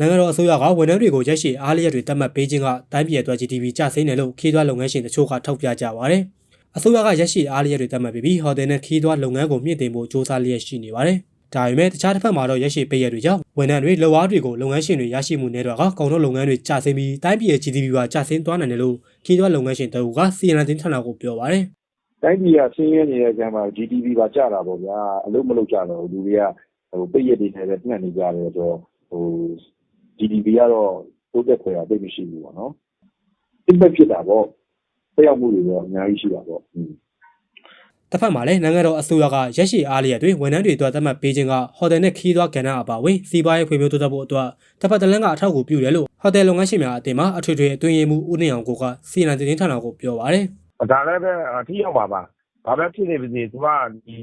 နိုင်ငံတော်အစိုးရကဝန်ထမ်းတွေကိုရက်ရှည်အားလျက်တွေတတ်မှတ်ပေးခြင်းကတိုင်းပြည်အတွက် GDP ကျဆင်းတယ်လို့ခီးသွွားလုပ်ငန်းရှင်တချို့ကထောက်ပြကြပါတယ်။အစိုးရကရက်ရှည်အားလျက်တွေတတ်မှတ်ပြီးပြီးဟိုတယ်နဲ့ခီးသွွားလုပ်ငန်းကိုမြင့်တင်ဖို့စ조사လျက်ရှိနေပါတယ်။ဒါပေမဲ့တခြားတစ်ဖက်မှာတော့ရက်ရှည်ပေးရတွေကြောင့်ဝန်ထမ်းတွေလုပ်အားတွေကိုလုပ်ငန်းရှင်တွေရရှိမှုနေတော့ကကုန်ထုတ်လုပ်ငန်းတွေကျဆင်းပြီးတိုင်းပြည်ရဲ့ GDP ပါကျဆင်းသွားနိုင်တယ်လို့ခီးသွွားလုပ်ငန်းရှင်တအူက CNN သတင်းဌာနကိုပြောပါတယ်။တိုင်းပြည်ကဆင်းရဲနေတဲ့ကံမှာ GDP ပါကျတာပေါ့ဗျာအလုပ်မလုပ်ကြတော့ဘူးလူတွေကဟိုပိတ်ရက်တွေနဲ့လည်းနှံ့နေကြတယ်ဆိုတော့ဟို GDP ကတော့ တိုးတက်ခွင့်ရသိမရှိဘူးပေါ့နော် impact ဖြစ်တာပေါ့တက်ရောက်မှုတွေတော့ အများကြီးရှိတာပေါ့อืมတစ်ဖက်မှာလည်း နိုင်ငံတော်အစိုးရက ရက်ရှည်အားလျက်တွေ ဝန်ထမ်းတွေအတွက် သတ်မှတ်ပေးခြင်းက ဟိုတယ်နဲ့ခီးသွွားကဏ္ဍအပါအဝင် စီးပွားရေးဖွံ့ဖြိုးတိုးတက်ဖို့အတွက်တစ်ဖက်တစ်လမ်းက အထောက်အကူပြုတယ်လို့ ဟိုတယ်လုပ်ငန်းရှင်များအသင်းမှ အထွေထွေအတွင်းရေးမှူး ဦးနေအောင်ကိုကစီနန်သတင်းဌာနကို ပြောပါတယ် ဒါလည်းပဲအထီးရောက်ပါပါ ဘာပဲဖြစ်နေပါစေ သူကဒီ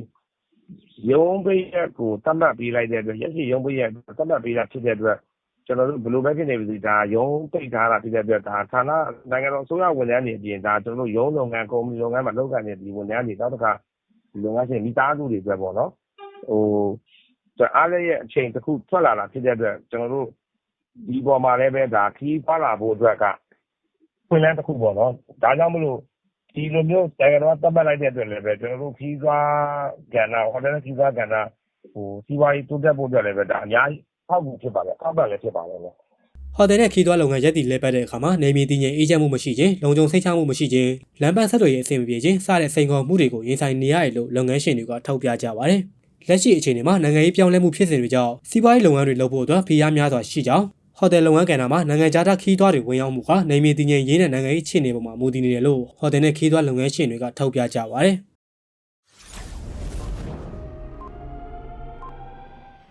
ရုံးပိတ်ရက်ကိုတတ်မှတ်ပေးလိုက်တဲ့အတွက် ရက်စီရုံးပိတ်ရက်တတ်မှတ်ပေးတာဖြစ်တဲ့အတွက် ကျွန်တော်တို့ဘယ်လိုပဲဖြစ်နေပါစေဒါရုံးပိတ်ထားတာဖြစ်တဲ့အတွက်ဒါဌာနနိုင်ငံတော်အစိုးရဝန်ထမ်းတွေအပြင်ဒါကျွန်တော်တို့ရုံးလုပ်ငန်းကုမ္ပဏီလုပ်ငန်းမှာလုပ်ကိုင်နေဒီဝန်ထမ်းတွေနောက်တစ်ခါဒီလုပ်ငန်းရှင်မိသားစုတွေအတွက်ပေါ့နော်ဟိုအားလည်းရဲ့အချိန်တစ်ခုထွက်လာတာဖြစ်တဲ့အတွက်ကျွန်တော်တို့ဒီပေါ်မှာလည်းပဲဒါခီးဖွာလာဖို့အတွက်ကဖွင့်လန်းတစ်ခုပေါ့နော်ဒါကြောင့်မလို့ဒီလိုမျိုးနိုင်ငံတော်ကသတ်မှတ်လိုက်တဲ့အတွက်လည်းပဲကျွန်တော်တို့ခီးသွားကဏ္ဍဟိုတယ်ခီးသွားကဏ္ဍဟိုစီးပွားရေးတိုးတက်ဖို့အတွက်လည်းပဲဒါအများကြီး ထောက်ကူဖြစ်ပါတယ်အောက်ပံလည်းဖြစ်ပါတယ်ဗျဟိုတယ်နဲ့ခီးသွွားလုပ်ငန်းရက်တည်လဲပတ်တဲ့အခါမှာနေမြေတည်ငြိမ်အေးချမ်းမှုမရှိခြင်းလုံခြုံစိတ်ချမှုမရှိခြင်းလမ်းပန်းဆက်သွယ်ရေးအဆင်မပြေခြင်းစတဲ့စိန်ခေါ်မှုတွေကိုရင်ဆိုင်နေရတယ်လို့လုပ်ငန်းရှင်တွေကထောက်ပြကြပါတယ်။လက်ရှိအခြေအနေမှာနိုင်ငံရေးပြောင်းလဲမှုဖြစ်စဉ်တွေကြောင့်စီးပွားရေးလုပ်ငန်းတွေလုပ်ဖို့အတွက်ဖိအားများစွာရှိကြောင်းဟိုတယ်လုပ်ငန်းကဏ္ဍမှာနိုင်ငံခြားသားခီးသွွားတွေဝင်ရောက်မှုကနေမြေတည်ငြိမ်ရေးနဲ့နိုင်ငံရေးအခြေအနေပေါ်မှာမူတည်နေတယ်လို့ဟိုတယ်နဲ့ခီးသွွားလုပ်ငန်းရှင်တွေကထောက်ပြကြပါတယ်။